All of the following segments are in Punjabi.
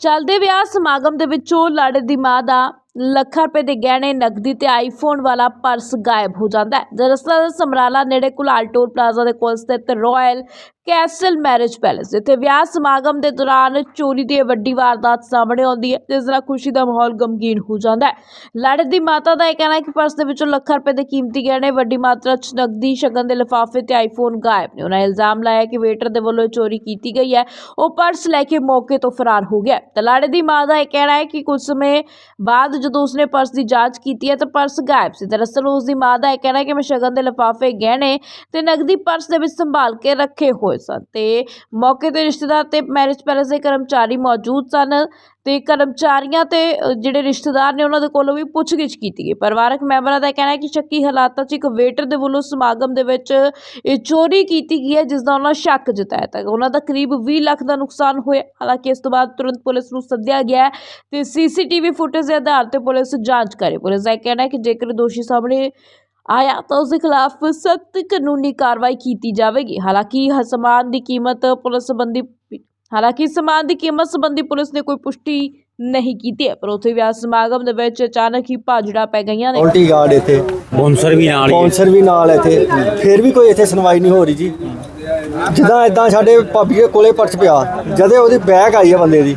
ਚੱਲਦੇ ਵਿਆਹ ਸਮਾਗਮ ਦੇ ਵਿੱਚੋਂ ਲਾੜੇ ਦੀ ਮਾਂ ਦਾ ਲੱਖਾਂ ਰੁਪਏ ਦੇ ਗਹਿਣੇ ਨਕਦੀ ਤੇ ਆਈਫੋਨ ਵਾਲਾ ਪਰਸ ਗਾਇਬ ਹੋ ਜਾਂਦਾ ਹੈ। ਦਰਅਸਲ ਸਮਰਾਲਾ ਨੇੜੇ ਕੁਲਾਲ ਟੋਲ ਪਲਾਜ਼ਾ ਦੇ ਕੋਲ ਸਥਿਤ ਰਾਇਲ ਕੈਸਲ ਮੈਰਿਜ ਪੈਲੇਸ, ਜਿੱਥੇ ਵਿਆਹ ਸਮਾਗਮ ਦੇ ਦੌਰਾਨ ਚੋਰੀ ਦੀ ਇਹ ਵੱਡੀ ਵਾਰਦਾਤ ਸਾਹਮਣੇ ਆਉਂਦੀ ਹੈ ਜਿਸ ਨਾਲ ਖੁਸ਼ੀ ਦਾ ਮਾਹੌਲ ਗਮਗੀਨ ਹੋ ਜਾਂਦਾ ਹੈ। ਲਾੜੇ ਦੀ ਮਾਤਾ ਦਾ ਇਹ ਕਹਿਣਾ ਹੈ ਕਿ ਪਰਸ ਦੇ ਵਿੱਚੋਂ ਲੱਖਾਂ ਰੁਪਏ ਦੇ ਕੀਮਤੀ ਗਹਿਣੇ, ਵੱਡੀ ਮਾਤਰਾ 'ਚ ਨਕਦੀ, ਸ਼ਗਨ ਦੇ ਲਿਫਾਫੇ ਤੇ ਆਈਫੋਨ ਗਾਇਬ ਨੇ। ਉਹਨਾਂ ਇਲਜ਼ਾਮ ਲਾਇਆ ਕਿ ਵੇਟਰ ਦੇ ਵੱਲੋਂ ਇਹ ਚੋਰੀ ਕੀਤੀ ਗਈ ਹੈ। ਉਹ ਪਰਸ ਲੈ ਕੇ ਮੌਕੇ ਤੋਂ ਫਰਾਰ ਹੋ ਗਿਆ ਤੇ ਲਾੜੇ ਦੀ ਮਾਂ ਦਾ ਇਹ ਕਹਿਣਾ ਹੈ ਕਿ ਕੁਝ ਸਮੇਂ ਬਾਅਦ ਜਦੋਂ ਉਸਨੇ ਪਰਸ ਦੀ ਜਾਂਚ ਕੀਤੀ ਹੈ ਤਾਂ ਪਰਸ ਗਾਇਬ ਸੀ। ਦਰਅਸਲ ਉਸ ਦੀ ਮਾਂ ਦਾ ਇਹ ਕਹਿਣਾ ਹੈ ਕਿ ਮੈਂ ਸ਼ਗਨ ਦੇ ਲਿਫਾਫੇ, ਗਹਿਣੇ ਤੇ ਨਕਦੀ ਪਰਸ ਦੇ ਵਿੱਚ ਸੰਭਾਲ ਕੇ ਰੱਖੇ ਹੋਏ ਸਨ। ਤੇ ਮੌਕੇ ਤੇ ਰਿਸ਼ਤੇਦਾਰ ਤੇ ਮੈਰਿਜ ਪੈਲੇਸ ਦੇ ਕਰਮਚਾਰੀ ਮੌਜੂਦ ਸਨ ਤੇ ਕਰਮਚਾਰੀਆਂ ਤੇ ਜਿਹੜੇ ਰਿਸ਼ਤੇਦਾਰ ਨੇ ਉਹਨਾਂ ਦੇ ਕੋਲੋਂ ਵੀ ਪੁੱਛਗਿੱਛ ਕੀਤੀ ਗਈ। ਪਰਿਵਾਰਕ ਮੈਂਬਰਾਂ ਦਾ ਕਹਿਣਾ ਹੈ ਕਿ ਸ਼ੱਕੀ ਹਾਲਾਤਾਂ 'ਚ ਇੱਕ ਵੇਟਰ ਦੇ ਵੱਲੋਂ ਸਮਾਗਮ ਦੇ ਵਿੱਚ, ਇਹ ਚੋਰੀ ਕੀਤੀ ਗਈ ਹੈ, ਜਿਸ ਦਾ ਉਹਨਾਂ ਸ਼ੱਕ ਜਤਾਇਆ ਤਾਂ ਉਹਨਾਂ ਦਾ ਕਰੀਬ 20 ਲੱਖ ਦਾ ਨੁਕਸਾਨ ਹੋਇਆ। ਹਾਲਾਂਕਿ ਇਸ ਤੋਂ ਬਾਅਦ ਤੁਰੰਤ ਪੁਲਿਸ ਨੂੰ ਸੱਦਿਆ ਗਿਆ ਹੈ ਤੇ ਸੀਸੀਟੀਵੀ ਫੁਟੇਜ ਦੇ ਆਧਾਰ ਤੇ ਪੁਲਿਸ ਜਾਂਚ ਕਰੇ ਪੁਲਿਸ ਦਾ ਕਹਿਣਾ ਹੈ ਕਿ ਜੇਕਰ ਦੋਸ਼ੀ ਸਾਹਮਣੇ ਆਇਆ ਤਾਂ ਉਸ ਦੇ ਖਿਲਾਫ ਸਖਤ ਕਾਨੂੰਨੀ ਕਾਰਵਾਈ ਕੀਤੀ ਜਾਵੇਗੀ। ਹਾਲਾਂਕਿ ਸਮਾਨ ਦੀ ਕੀਮਤ ਪੁਲਿਸ ਸੰਬੰਧੀ ਹਾਲਾਂਕਿ ਸਮਾਨ ਦੀ ਕੀਮਤ ਸੰਬੰਧੀ ਪੁਲਿਸ ਨੇ ਕੋਈ ਪੁਸ਼ਟੀ ਨਹੀਂ ਕੀਤੀ ਹੈ ਪਰ ਉੱਥੇ ਵਿਆਹ ਸਮਾਗਮ ਦੇ ਵਿੱਚ ਅਚਾਨਕ ਹੀ ਭਾਜੜਾ ਪੈ ਗਈਆਂ ਨੇ। ਸਕਿਉਰਟੀ ਗਾਰਡ ਇੱਥੇ। ਬੌਂਸਰ ਵੀ ਨਾਲ ਹੀ ਹੈ। ਸਪਾਂਸਰ ਵੀ ਨਾਲ ਇੱਥੇ। ਫਿਰ ਵੀ ਕੋਈ ਇੱਥੇ ਸੁਣਵਾਈ ਨਹੀਂ ਹੋ ਰਹੀ ਜੀ। ਜਿੱਦਾਂ ਇਦਾਂ ਸਾਡੇ ਭਾਬੀ ਦੇ ਕੋਲੇ ਪਰਸ ਪਿਆ। ਜਦੇ ਉਹਦੀ ਬੈਗ ਆਈ ਹੈ ਬੰਦੇ ਦੀ।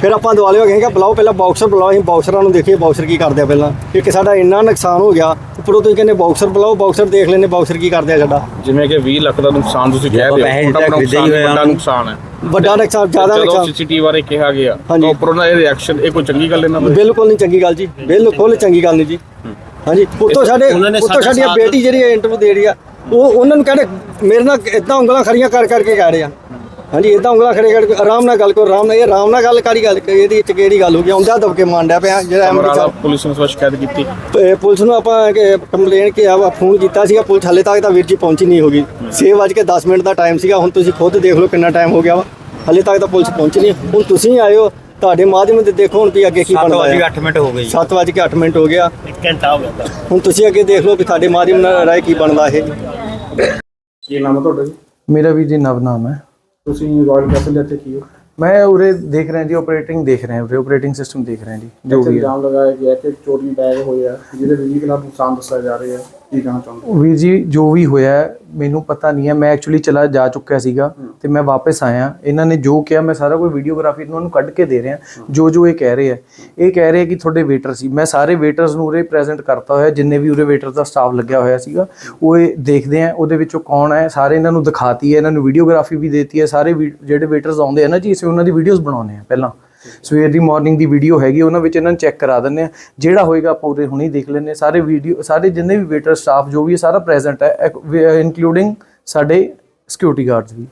ਫਿਰ ਆਪਾਂ ਦੁਆਲੇ ਹੋ ਗਏ ਕਿ ਬੁਲਾਓ ਪਹਿਲਾਂ ਬਾਕਸਰ ਬੁਲਾਓ ਅਸੀਂ ਬਾਕਸਰਾਂ ਨੂੰ ਦੇਖੀਏ ਬਾਕਸਰ ਕੀ ਕਰਦੇ ਆ ਪਹਿਲਾਂ। ਇੱਕ ਸਾਡਾ ਇੰਨਾ ਨੁਕਸਾਨ ਹੋ ਗਿਆ ਉੱਪਰੋਂ ਤੁਸੀਂ ਕਹਿੰਦੇ ਬਾਕਸਰ ਬੁਲਾਓ ਬਾਕਸਰ ਦੇਖ ਲੈਂਦੇ ਬਾਕਸਰ ਕੀ ਕਰਦੇ ਆ ਸਾਡਾ। ਜਿਵੇਂ ਕਿ 20 ਲੱਖ ਦਾ ਨੁਕਸਾਨ ਤੁਸੀਂ ਕਹਿ ਰਹੇ ਹੋ ਹੋਇਆ ਵੱਡਾ। ਨੁਕਸਾਨ ਹੈ। ਵੱਡਾ ਨੁਕਸਾਨ ਜ਼ਿਆਦਾ ਨੁਕਸਾਨ। ਸੀਸੀਟੀਵੀ ਬਾਰੇ ਕਿਹਾ ਗਿਆ ਹਾਂਜੀ। ਤਾਂ ਉੱਪਰੋਂ ਦਾ ਇਹ ਰਿਐਕਸ਼ਨ ਇਹ ਕੋਈ ਚੰਗੀ ਗੱਲ ਇਹਨਾਂ ਦਾ ਬਿਲਕੁਲ ਨਹੀਂ ਚੰਗੀ ਗੱਲ ਜੀ ਬਿਲਕੁਲ ਚੰਗੀ ਗੱਲ ਨਹੀਂ ਜੀ। ਹਾਂਜੀ ਉੱਤੋਂ ਸਾਡੇ ਉੱਤੋਂ ਸਾਡਾ ਬੇਟੀ ਜਿਹੜੀ ਇੰਟਰਵਿਊ ਦੇ ਰਹੀ ਆ ਉਹ ਉਹਨਾਂ ਨੂੰ ਕਹਿੰਦੇ ਮੇਰੇ ਨਾਲ ਇਦਾਂ ਉਂਗਲਾਂ ਖੜੀਆਂ ਕਰ ਕਰਕੇ ਕਹਿ ਰਹੇ ਆ। ਹਾਂਜੀ ਇਦਾਂ ਉਂਗਲਾਂ ਖੜੇ ਕਰਕੇ ਆਰਾਮ ਨਾਲ ਗੱਲ ਕਰੋ ਆਰਾਮ ਨਾਲ ਇਹ ਆਰਾਮ ਨਾਲ ਗੱਲ ਕਾੜੀ ਗੱਲ ਇਹਦੀ ਵਿੱਚ ਕਿਹੜੀ ਗੱਲ ਹੋ ਗਈ? ਆਉਂਦਾ ਦਬਕੇ ਮਾਂਡਿਆ ਪਿਆ ਜਿਹੜਾ ਸਾਹਿਬ ਪੁਲਿਸ ਨੂੰ ਸ਼ਿਕਾਇਤ ਕੀਤੀ। ਇਹ ਪੁਲਿਸ ਨੂੰ ਆਪਾਂ ਕੰਪਲੇਨ ਕਿ ਆ ਫੋਨ ਕੀਤਾ ਸੀਗਾ ਪੁਲਿਸ ਹਲੇ ਤੱਕ ਤਾਂ ਵੀਰ ਜੀ ਪਹੁੰਚੀ ਨਹੀਂ ਹੋਗੀ। 6 ਵਜੇ ਕੇ 10 ਮਿੰਟ ਦਾ ਟਾਈਮ ਸੀਗਾ ਹੁਣ ਤੁਸੀਂ ਖੁਦ ਦੇਖ ਲਓ ਕਿੰਨਾ ਟਾਈਮ ਹੋ ਗਿਆ ਵਾ। ਹਲੇ ਤੱਕ ਤਾਂ ਪੁਲਿਸ ਪਹੁੰਚੀ ਨਹੀਂ। ਹੁਣ ਤੁਸੀਂ ਹੋ ਤੁਹਾਡੇ ਮਾਧਿਅਮ ਤੇ ਦੇਖੋ ਹੁਣ ਵੀ ਅੱਗੇ ਕੀ 7 ਬਣਦਾ ਵਜੇ ਹੈ 8 ਮਿੰਟ ਹੋ ਗਏ ਜੀ। 7 ਵਜੇ ਕੇ 8 ਮਿੰਟ ਹੋ ਗਿਆ। ਘੰਟਾ ਹੋ ਗਿਆ ਹੁਣ ਤੁਸੀਂ ਅੱਗੇ ਦੇਖ ਲਓ ਵੀ ਤੁਹਾਡੇ ਮਾਧਿਅਮ ਨਾਲ ਰਾਏ ਕੀ ਬਣਦਾ ਇਹ। ਕੀ ਨਾਮ ਤੁਹਾਡਾ ਜੀ? ਮੇਰਾ ਵੀ ਜੀ ਨਵ ਨਾਮ ਹੈ। ਤੁਸੀਂ ਰਾਇਲ ਕੈਸਲ ਦੇ ਇੱਥੇ ਕੀ ਹੋ? ਮੈਂ ਉਰੇ ਦੇਖ ਰਿਹਾ ਜੀ ਆਪਰੇਟਿੰਗ ਦੇਖ ਰਹੇ ਹਾਂ ਉਰੇ ਆਪਰੇਟਿੰਗ ਸਿਸਟਮ ਦੇਖ ਰਹੇ ਹਾਂ ਜੀ ਵੀ ਹੈ। ਇਲਜ਼ਾਮ ਲਗਾਇਆ ਗਿਆ ਕਿ ਚੋਰੀ ਬੈਗ ਹੋਇਆ ਜਿਹਦੇ 20 ਲੱਖ ਨੁਕਸਾਨ ਦੱਸਿਆ ਜਾ ਰਿਹਾ ਹੈ ਕੀ ਕਹਿਣਾ ਚਾਹੁੰਦੇ ਵੀਰ ਜੀ ਜੋ ਵੀ ਹੋਇਆ ਹੈ, ਮੈਨੂੰ ਪਤਾ ਨਹੀਂ ਹੈ। ਮੈਂ ਐਕਚੁਅਲੀ ਚਲਾ ਜਾ ਚੁੱਕਿਆ ਸੀਗਾ ਤੇ ਮੈਂ ਵਾਪਸ ਆਇਆ। ਇਹਨਾਂ ਨੇ ਜੋ ਕਿਹਾ ਮੈਂ ਸਾਰਾ ਕੋਈ ਵੀਡੀਓਗ੍ਰਾਫੀ ਇਹਨਾਂ ਨੂੰ ਕੱਢ ਕੇ ਦੇ ਰਿਹਾ। ਜੋ ਜੋ ਇਹ ਕਹਿ ਰਹੇ ਆ। ਇਹ ਕਹਿ ਰਹੇ ਕਿ ਤੁਹਾਡੇ ਵੇਟਰ ਸੀ। ਮੈਂ ਸਾਰੇ ਵੇਟਰਸ ਨੂੰ ਉਰੇ ਪ੍ਰੈਜ਼ੈਂਟ ਕਰਤਾ ਹੋਇਆ ਜਿੰਨੇ ਵੀ ਉਰੇ ਵੇਟਰ ਦਾ ਸਟਾਫ ਲੱਗਿਆ ਹੋਇਆ ਸੀਗਾ ਉਹ ਇਹ ਦੇਖਦੇ ਆ ਉਹਦੇ ਵਿੱਚੋਂ ਕੌਣ ਹੈ? ਸਾਰੇ ਇਹਨਾਂ ਨੂੰ ਦਿਖਾਤੀ ਹੈ ਇਹਨਾਂ ਨੂੰ ਵੀਡੀਓਗ੍ਰਾਫੀ ਵੀ ਦੇਤੀ ਹੈ। ਸਾਰੇ ਵੀ- ਜਿਹੜੇ ਵੇਟਰਸ ਆਉਂਦੇ ਆ ਨਾ ਜੀ ਅਸੀਂ ਉਹਨਾਂ ਦੀ ਵੀਡੀਓਜ਼ ਬਣਾਉਂਦੇ ਆ ਪਹਿਲਾਂ। ਸਵੇਰ ਦੀ ਮਾਰਨਿੰਗ ਦੀ ਵੀਡੀਓ ਹੈਗੀ ਉਹਨਾਂ ਵਿੱਚ ਇਹਨਾਂ ਨੂੰ ਚੈੱਕ ਕਰਾ ਦਿੰਦੇ ਆ ਜਿਹੜਾ ਹੋਏਗਾ ਆਪਾਂ ਉਰੇ ਹੁਣੇ ਦੇਖ ਹਾਂ। ਸਾਰੇ ਵੀਡੀਓ ਸਾਰੇ ਜਿੰਨੇ ਵੀ ਵੇਟਰ ਸਟਾਫ ਜੋ ਵੀ ਹੈ ਸਾਰਾ ਪ੍ਰੈਜ਼ੈਂਟ ਹੈ ਇਨਕਲੂਡਿੰਗ ਸਾਡੇ ਸਿਕਿਉਰਿਟੀ ਗਾਰਡਸ ਵੀ।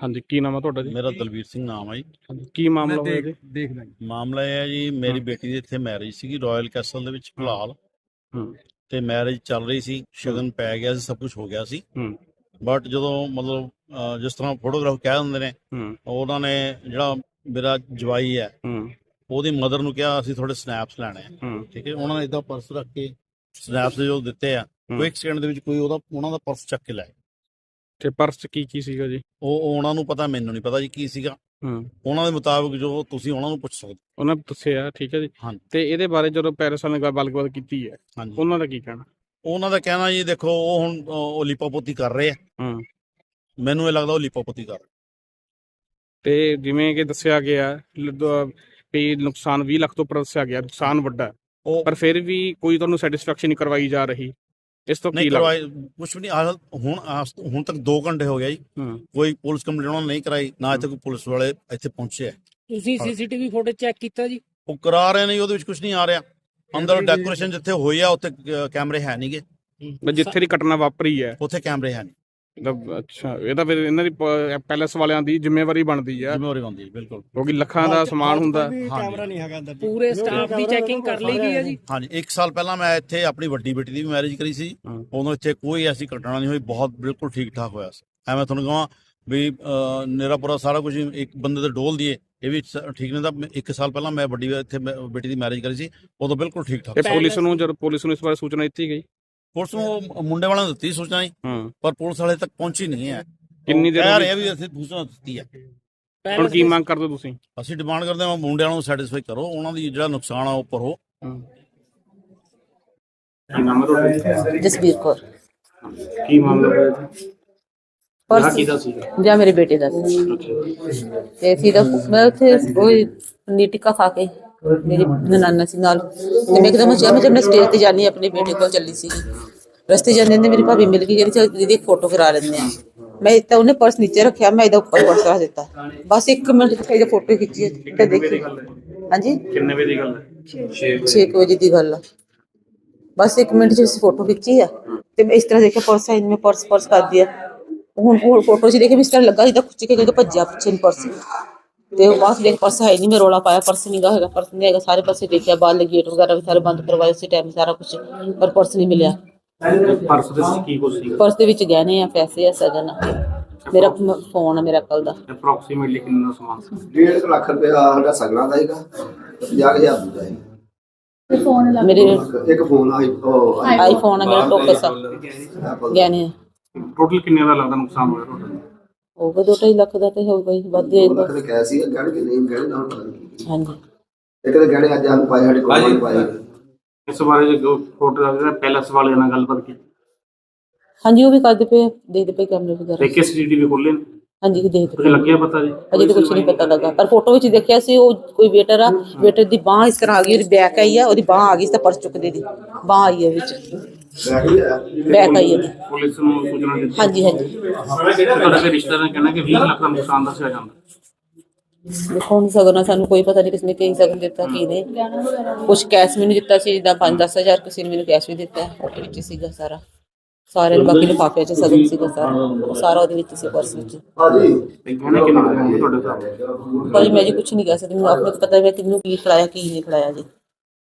ਹਾਂਜੀ ਕੀ ਨਾਮ ਹੈ ਤੁਹਾਡਾ ਜੀ? ਮੇਰਾ ਦਲਵੀਰ ਸਿੰਘ ਨਾਮ ਹੈ ਜੀ। ਕੀ ਮਾਮਲਾ ਹੋਇਆ ਜੀ? ਮਾਮਲਾ ਇਹ ਹੈ ਜੀ ਮੇਰੀ ਬੇਟੀ ਦੀ ਇੱਥੇ ਮੈਰਿਜ ਸੀਗੀ ਰਾਇਲ ਕੈਸਲ ਦੇ ਵਿੱਚ ਫਿਲਹਾਲ। ਹੂੰ। ਤੇ ਮੈਰਿਜ ਚੱਲ ਰਹੀ ਸੀ ਸ਼ਗਨ ਪੈ ਗਿਆ ਸੀ ਸਭ ਕੁਝ ਹੋ ਗਿਆ ਸੀ। ਹੂੰ। ਬਟ ਜਦੋਂ ਮਤਲਬ ਜਿਸ ਤਰ੍ਹਾਂ ਫੋਟੋਗ੍ਰਾਫ ਕਹਿ ਦਿੰਦੇ ਨੇ ਉਹਨਾਂ ਨੇ ਜਿਹੜਾ ਮੇਰਾ ਜਵਾਈ ਹੈ ਉਹਦੀ ਮਦਰ ਨੂੰ ਕਿਹਾ ਅਸੀਂ ਥੋੜੇ ਸਨੈਪਸ ਲੈਣੇ ਆ। ਠੀਕ ਹੈ ਉਹਨਾਂ ਨੇ ਇਦਾਂ ਪਰਸ ਰੱਖ ਕੇ ਸਨੈਪਸ ਜੋ ਦਿੱਤੇ ਆ। ਕੁਇਕ ਸਕਿੰਟ ਦੇ ਵਿੱਚ ਕੋਈ ਉਹਦਾ ਉਹਨਾਂ ਦਾ ਪਰਸ ਚੱਕ ਕੇ ਲੈ। ਤੇ ਪਰਸ 'ਚ ਕੀ ਕੀ ਸੀਗਾ ਜੀ? ਉਹ ਉਹ ਉਹਨਾਂ ਨੂੰ ਪਤਾ ਮੈਨੂੰ ਨਹੀਂ ਪਤਾ ਜੀ ਕੀ ਸੀਗਾ। ਹੂੰ। ਉਹਨਾਂ ਦੇ ਮੁਤਾਬਕ ਜੋ ਤੁਸੀਂ ਉਹਨਾਂ ਨੂੰ ਪੁੱਛ ਸਕਦੇ। ਉਹਨਾਂ ਨੇ ਦੱਸਿਆ ਠੀਕ ਹੈ ਜੀ। ਤੇ ਇਹਦੇ ਬਾਰੇ ਜਦੋਂ ਪੈਰਿਸ ਨਾਲ ਗੱਲਬਾਤ ਕੀਤੀ ਹੈ ਉਹਨਾਂ ਦਾ ਕੀ ਕਹਿਣਾ? ਉਹਨਾਂ ਦਾ ਕਹਿਣਾ ਜੀ ਦੇਖੋ ਉਹ ਹੁਣ ਉਹ ਲਿਪੋਪੋਤੀ ਕਰ ਰਹੇ ਆ। ਹੂੰ। ਮੈਨੂੰ ਇਹ ਲੱਗਦਾ ਉਹ ਲਿਪੋਪੋਤੀ ਕਰ ਰਹੇ। ਤੇ ਜਿਵੇਂ ਕਿ ਦੱਸਿਆ ਗਿਆ ਲ- ਦ- ਵੀ ਨੁਕਸਾਨ 20 ਲੱਖ ਤੋਂ ਉੱਪਰ ਦੱਸਿਆ ਗਿਆ ਨੁਕਸਾਨ ਵੱਡਾ। ਹੈ। ਉਹ ਪਰ ਫਿਰ ਵੀ ਕੋਈ ਤੁਹਾਨੂੰ ਸੈਟੀਸਫੈਕਸ਼ਨ ਨਹੀਂ ਕਰਵਾਈ ਜਾ ਰਹੀ। ਇਸ ਤੋਂ ਕੀ ਨਹੀਂ ਲੱਗ ਕਰਵਾਏ ਕੁਝ ਵੀ ਨਹੀਂ ਹਾਲ ਹੁਣ ਆਸ- ਹੁਣ ਤੱਕ 2 ਘੰਟੇ ਹੋ ਗਿਆ ਜੀ। ਹੂੰ। ਕੋਈ ਪੁਲਿਸ ਕੰਪਲੇਂਟ ਉਹਨਾਂ ਨੇ ਨਹੀਂ ਕਰਾਈ ਨਾ ਇੱਥੇ ਕੋਈ ਪੁਲਿਸ ਵਾਲੇ ਇੱਥੇ ਪਹੁੰਚੇ ਆ। ਤੁਸੀਂ ਸੀਸੀਟੀਵੀ ਫੁਟੇਜ ਚੈੱਕ ਕੀਤਾ ਜੀ? ਉਹ ਕਰਾ ਰਹੇ ਨੇ ਉਹਦੇ ਵਿੱਚ ਕੁਝ ਨਹੀਂ ਆ ਰਿਹਾ। ਅੰਦਰ ਡੈਕੋਰੇਸ਼ਨ ਜਿੱਥੇ ਹੋਈ ਆ ਉੱਥੇ ਕ- ਕੈਮਰੇ ਹੈ ਨਹੀਂਗੇ ਬਸ ਜਿੱਥੇ ਦੀ ਘਟਨਾ ਵਾਪਰੀ ਹੈ। ਉੱਥੇ ਕੈਮਰੇ ਹੈ ਨਹੀਂ ਮਤਲਬ ਅੱਛਾ ਇਹ ਤਾਂ ਫਿਰ ਇਹਨਾਂ ਦੀ ਪ- ਪੈਲੇਸ ਵਾਲਿਆਂ ਦੀ ਜ਼ਿੰਮੇਵਾਰੀ ਬਣਦੀ ਹੈ ਜ਼ਿੰਮੇਵਾਰੀ ਬੰਦੀ ਹੈ ਬਿਲਕੁਲ। ਕਿਉਂਕਿ ਲੱਖਾਂ ਦਾ ਸਮਾਨ ਹੁੰਦਾ। ਹੈ। ਕੈਮਰਾ ਨਹੀਂ ਹੈਗਾ ਅੰਦਰ ਪੂਰੇ ਸਟਾਫ ਦੀ ਚੈਕਿੰਗ ਕਰ ਲਈ ਗਈ ਹੈ ਜੀ। ਹਾਂਜੀ 1 ਸਾਲ ਪਹਿਲਾਂ ਮੈਂ ਇੱਥੇ ਆਪਣੀ ਵੱਡੀ ਬੇਟੀ ਦੀ ਵੀ ਮੈਰਿਜ ਕਰੀ ਸੀ। ਹਾਂ। ਉਦੋਂ ਇੱਥੇ ਕੋਈ ਐਸੀ ਘਟਨਾ ਨਹੀਂ ਹੋਈ ਬਹੁਤ ਬਿਲਕੁਲ ਠੀਕ ਠਾਕ ਹੋਇਆ ਸੀ। ਐਵੇਂ ਤੁਹਾਨੂੰ ਕਹਾਂ ਵੀ ਅਹ, ਸਾਰਾ ਕੁਝ ਇੱਕ ਬੰਦੇ ਤੇ ਡੋਲ ਦੀਏ। ਇਹ ਵੀ ਸ- ਠੀਕ ਨਹੀਂ ਤਾਂ 1 ਸਾਲ ਪਹਿਲਾਂ ਮੈਂ ਵੱਡੀ ਇੱਥੇ ਮੈਂ ਬੇਟੀ ਦੀ ਮੈਰਿਜ ਕਰੀ ਸੀ ਉਦੋਂ ਬਿਲਕੁਲ ਠੀਕ ਠਾਕ ਇਹ ਸੀ। ਪੁਲਿਸ ਨੂੰ ਜਦ ਪੁਲਿਸ ਨੂੰ ਇਸ ਬਾਰੇ ਸੂਚਨਾ ਦਿੱਤੀ ਗਈ? ਪੁਲਿਸ ਨੂੰ ਉਹ ਮੁੰਡੇ ਵਾਲਿਆਂ ਨੂੰ ਦਿੱਤੀ ਸੂਚਨਾ ਜੀ ਹਾਂ। ਪਰ ਪੁਲਿਸ ਵਾਲੇ ਤੱਕ ਪਹੁੰਚੀ ਨਹੀਂ ਹੈ। ਕਿੰਨੀ ਦੇਰ ਕਹਿ ਹੋ ਰਹੇ ਗਈ? ਆ ਵੀ ਅਸੀਂ ਸੂਚਨਾ ਦਿੱਤੀ ਹੈ। ਹੁਣ ਕੀ ਮੰਗ ਕਰਦੇ ਹੋ ਤੁਸੀਂ? ਅਸੀਂ ਡਿਮਾਂਡ ਕਰਦੇ ਹਾਂ ਮੁੰਡਿਆਂ ਨੂੰ ਸੈਟੀਸਫਾਈ ਕਰੋ ਉਹਨਾਂ ਦੀ ਜਿਹੜਾ ਨੁਕਸਾਨ ਆ ਉਹ ਭਰੋ। ਜਸਬੀਰ ਕੌਰ। ਕੀ ਮਾਮਲਾ ਪਰਸ ਜਾਂ ਮੇਰੇ ਬੇਟੇ ਦਾ ਸੀ। ਤੇ ਸੀ ਦਾ ਮੈਂ ਉੱਥੇ ਉਹ ਪਨੀਰ ਟਿੱਕਾ ਖਾ ਕੇ ਮੇਰੀ ਨਨਾਨਾ ਸੀ ਨਾਲ। ਤੇ ਮੈਂ ਇੱਕਦਮ ਚਾਹ ਮੈਂ ਜਦ ਮੈਂ ਸਟੇਜ ਤੇ ਜਾਣੀ ਆਪਣੇ ਬੇਟੇ ਕੋਲ ਚੱਲੀ ਸੀ। ਰਸਤੇ ਜਾਂਦੇ ਨੇ ਮੇਰੀ ਭਾਬੀ ਮਿਲ ਗਈ ਜਿਹੜੀ ਚਲ ਦੀਦੀ ਇੱਕ ਫੋਟੋ ਕਰਾ ਲੈਂਦੇ ਆ ਮੈਂ ਤਾਂ ਉਹਨੇ ਪਰਸ ਨੀਚੇ ਰੱਖਿਆ ਮੈਂ ਇਹਦਾ ਉੱਪਰ ਪਰਸ ਰੱਖ ਦਿੱਤਾ। ਬਸ 1 ਮਿੰਟ ਤੱਕ ਇਹਦੀ ਫੋਟੋ ਖਿੱਚੀ ਤੇ ਦੇਖੀ। ਹਾਂਜੀ? ਕਿੰਨੇ ਵਜੇ ਦੀ ਗੱਲ ਹੈ? 6 ਵਜੇ। ਦੀ ਗੱਲ ਆ। ਬਸ 1 ਮਿੰਟ ਚ ਅਸੀਂ ਫੋਟੋ ਖਿੱਚੀ ਆ। ਤੇ ਮੈਂ ਇਸ ਤਰ੍ਹਾਂ ਦੇਖਿਆ ਪਰਸ ਹੈ ਮੈਂ ਪਰਸ ਪਰਸ ਕਰ ਦਿਆ। ਹੁਣ ਉਹ ਫੋਟੋ 'ਚ ਦੇਖੇ ਵੀ ਇਸ ਤਰ੍ਹਾਂ ਲੱਗਾ ਜਿੱਦਾਂ ਖੁੱਚ ਕੇ ਕਿਤੇ ਭੱਜਿਆ ਪਿੱਛੇ ਨੂੰ ਪਰਸ। ਤੇ ਉਹ ਬਾਅਦ ਦੇਖ ਪਰਸ ਹੈ ਨਹੀਂ ਮੈਂ ਰੋਲਾ ਪਾਇਆ ਪਰਸ ਨਹੀਂ ਗਾ ਹੈਗਾ ਪਰਸ ਨਹੀਂ ਹੈਗਾ ਸਾਰੇ ਪਾਸੇ ਦੇਖਿਆ ਬਾਹਰ ਗੇਟ ਵਗੈਰਾ ਵੀ ਸਾਰੇ ਬੰਦ ਕਰਵਾਏ ਉਸੇ ਟਾਈਮ ਸਾਰਾ ਕੁਝ ਪਰ ਪਰਸ ਨਹੀਂ ਮਿਲਿਆ। ਪਰਸ ਦੇ ਵਿੱਚ ਕੀ ਕੁਝ ਸੀ ਪਰਸ ਦੇ ਵਿੱਚ ਗਹਿਣੇ ਆ ਪੈਸੇ ਆ ਸਗਨ ਆ। ਮੇਰਾ ਫੋਨ ਆ ਮੇਰਾ ਕੱਲ ਦਾ। ਅਪਰੋਕਸੀਮੇਟਲੀ ਕਿੰਨਾ ਸਮਾਨ ਸੀ? ਡੇਢ ਕੁ ਲੱਖ ਰੁਪਏ ਸਾਡਾ ਸਗਣਾ ਦਾ ਹੈਗਾ 50000 ਦੂਜਾ ਹੈ ਮੇਰੇ ਇੱਕ ਫੋਨ ਆਈ ਆਈਫੋਨ ਆ ਮੇਰਾ ਟੋਕਸ ਆ ਗਹਿਣੇ ਟੋਟਲ ਕਿੰਨੇ ਦਾ ਲੱਗਦਾ ਨੁਕਸਾਨ ਹੋਇਆ ਟੋਟਲ ਹੋਊਗਾ ਦੋ ਢਾਈ ਲੱਖ ਦਾ ਤੇ ਹੋਊਗਾ ਹੀ ਵੱਧ ਜਾਏਗਾ ਲੱਖ ਦੇ ਕਹਿ ਸੀ ਗਹਿਣੇ ਕਿ ਨਹੀਂ ਗਹਿਣੇ ਨਾਲ ਪਤਾ ਨਹੀਂ ਹਾਂਜੀ। ਇੱਕ ਦੇ ਗਹਿਣੇ ਅੱਜ ਸਾਨੂੰ ਪਾਏ ਸਾਡੇ ਕੋਲ ਨਹੀਂ ਪਾਏ। ਇਸ ਬਾਰੇ ਜੋ ਫੋਟੋ ਦਾ ਪੈਲੇਸ ਵਾਲਿਆਂ ਨਾਲ ਗੱਲਬਾਤ ਕੀਤੀ? ਹਾਂਜੀ ਉਹ ਵੀ ਕਰਦੇ ਪਏ ਦੇਖਦੇ ਪਏ ਕੈਮਰੇ ਵਗੈਰਾ। ਦੇਖੇ ਸੀਸੀਟੀਵੀ ਖੋਲੇ ਹਾਂਜੀ ਦੇਖਦੇ ਪਏ। ਲੱਗਿਆ ਪਤਾ ਜੀ? ਅਜੇ ਤਾਂ ਕੁਝ ਨਹੀਂ ਪਤਾ ਲੱਗਾ। ਪਰ ਫੋਟੋ ਵਿੱਚ ਦੇਖਿਆ ਸੀ ਉਹ ਕੋਈ ਵੇਟਰ ਆ ਵੇਟਰ ਦੀ ਬਾਹ ਇਸ ਤਰ੍ਹਾਂ ਆ ਗਈ ਉਹਦੀ ਬੈਕ ਆਈ ਆ ਉਹਦੀ ਬਾਹ ਆ ਗਈ ਤਾਂ ਪਰਸ ਚੁੱਕਦੇ ਦੀ। ਬਾਹ ਆਈ ਹੈ ਵਿੱਚ। ਬੈਕ ਆਈ ਉਹਦੀ ਪੁਲਿਸ ਨੂੰ ਸੂਚਨਾ ਦਿੱਤੀ। ਹਾਂਜੀ ਹਾਂਜੀ। ਤੁਹਾਡੇ ਦੇ ਰਿਸ਼ਤੇਦਾਰਾਂ ਨੇ ਕਹਿਣਾ ਕਿ 20 ਲੱਖ ਦਾ ਨੁਕਸਾਨ ਦੱਸਿਆ ਜਾਂਦਾ। ਦੇਖੋ ਸਗਨ ਸਾਨੂੰ ਕੋਈ ਪਤਾ ਨਹੀਂ ਕਿਸਨੇ ਕੀ ਸਗਨ ਦਿੱਤਾ ਕੀ ਨਹੀਂ। ਕੁਝ ਕੈਸ਼ ਮੈਨੂੰ ਦਿੱਤਾ ਸੀ ਜਿੱਦਾਂ 5-10000 ਕਿਸੇ ਨੇ ਮੈਨੂੰ ਕੈਸ਼ ਵੀ ਦਿੱਤਾ ਉਹਦੇ ਵਿੱਚ ਸੀਗਾ ਸਾਰਾ। ਸਾਰੇ ਨੇ ਬਾਕੀ ਲਿਫਾਫੇ 'ਚ ਸਗਨ ਸੀਗਾ ਸਾਰਾ। ਉਹ ਸਾਰਾ ਉਹਦੇ ਵਿੱਚ ਸੀ ਪਰਸ ਵਿੱਚ। ਹਾਂਜੀ ਤੇ ਕਹਿਣਾ ਹੋਊਗਾ ਤੁਹਾਡੇ ਭਾਜੀ ਮੈਂ ਜੀ ਕੁਝ ਨਹੀਂ ਕਹਿ ਸਕਦੀ ਮੈਨੂੰ ਆਪਣੇ ਪਤਾ ਹੈ ਕਿ ਮੈਨੂੰ ਕੀ ਖਿਲਾਇਆ ਕੀ ਨਹੀਂ ਖਿਲਾਇਆ ਜੀ।